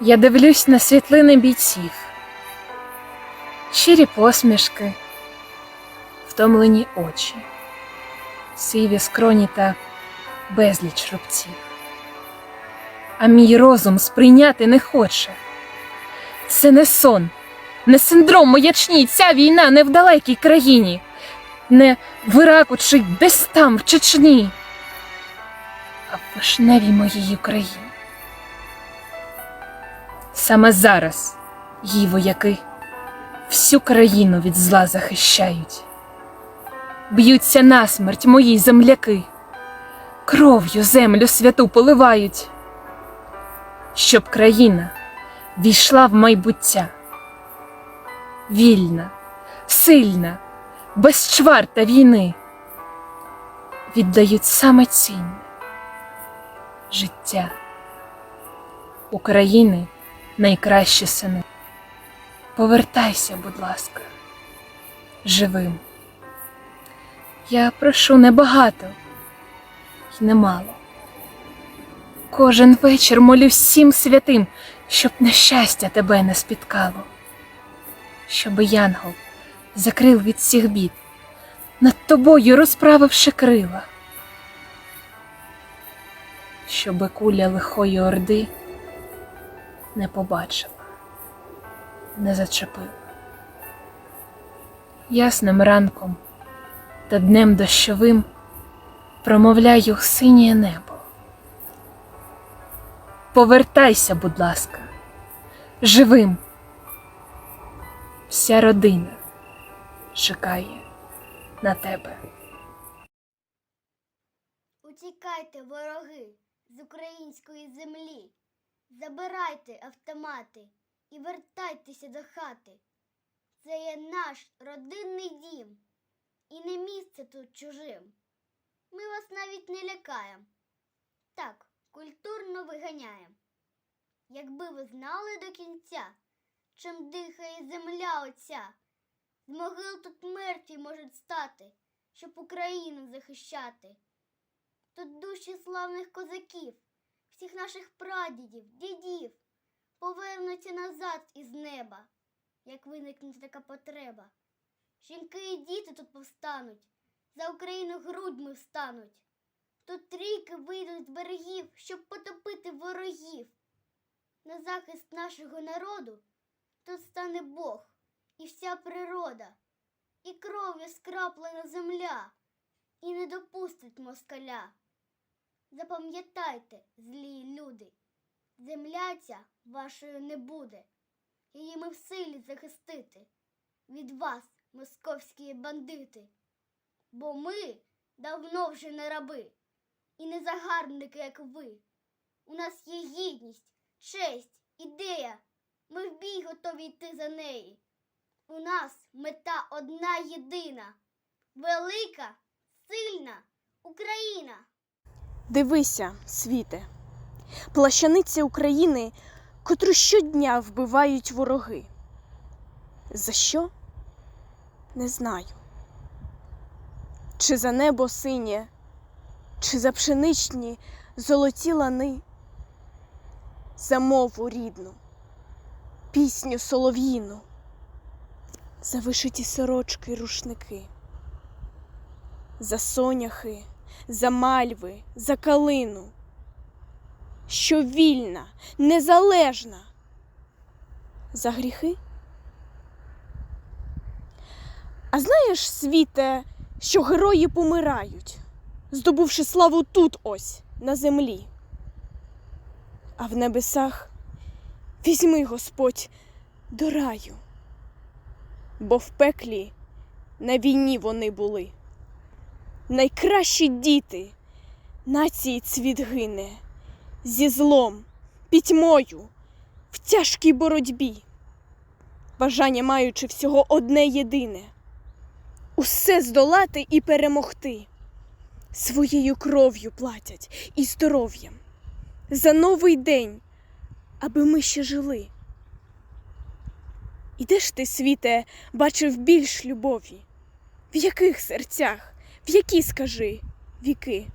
Я дивлюсь на світлини бійців, щирі посмішки, втомлені очі, сиві скроні та безліч рубців. А мій розум сприйняти не хоче. Це не сон, не синдром маячні, ця війна не в далекій країні, не в Іраку чи десь там, в Чечні, а в вишневій моїй Україні. Саме зараз її вояки всю країну від зла захищають. Б'ються насмерть мої земляки, кров'ю землю святу поливають, щоб країна війшла в майбуття. Вільна, сильна, без чвар та війни, віддають саме цінне життя України найкращі сини. Повертайся, будь ласка, живим. Я прошу небагато й немало. Кожен вечір молю всім святим, щоб нещастя тебе не спіткало, щоби янгол закрив від всіх бід, над тобою розправивши крила, щоби куля лихої орди не побачила, не зачепила. Ясним ранком та днем дощовим промовляю синє небо. Повертайся, будь ласка, живим. Вся родина чекає на тебе. Утікайте, вороги, з української землі, забирайте автомати і вертайтеся до хати. Це є наш родинний дім, і не місце тут чужим. Ми вас навіть не лякаємо. Так, культурно виганяємо. Якби ви знали до кінця, чим дихає земля оця, з могил тут мертві можуть стати, щоб Україну захищати. Тут душі славних козаків, всіх наших прадідів, дідів повернуться назад із неба, як виникне така потреба. Жінки і діти тут повстануть, за Україну грудьми встануть. Тут ріки вийдуть з берегів, щоб потопити ворогів. На захист нашого народу тут стане Бог і вся природа, і кров'ю скраплена земля, і не допустить москаля. Запам'ятайте, злі люди, земля ця вашою не буде, її ми в силі захистити від вас, московські бандити. Бо ми давно вже не раби і не загарбники, як ви. У нас є гідність, честь, ідея. Ми в бій готові йти за неї. У нас мета одна єдина, велика, сильна. Дивися, світе, плащаниця України, котру щодня вбивають вороги. За що? Не знаю. Чи за небо синє, чи за пшеничні золоті лани, за мову рідну, пісню солов'їну, за вишиті сорочки рушники, за соняхи за мальви, за калину, що вільна, незалежна, за гріхи. А знаєш, світе, що герої помирають, здобувши славу тут ось, на землі. А в небесах візьми, Господь, до раю, бо в пеклі на війні вони були найкращі діти нації цвіт гине зі злом, пітьмою, в тяжкій боротьбі, бажання маючи всього одне єдине усе здолати і перемогти. Своєю кров'ю платять і здоров'ям за новий день, аби ми ще жили. І де ж ти, світе, бачив більш любові? В яких серцях? В які, скажи, віки?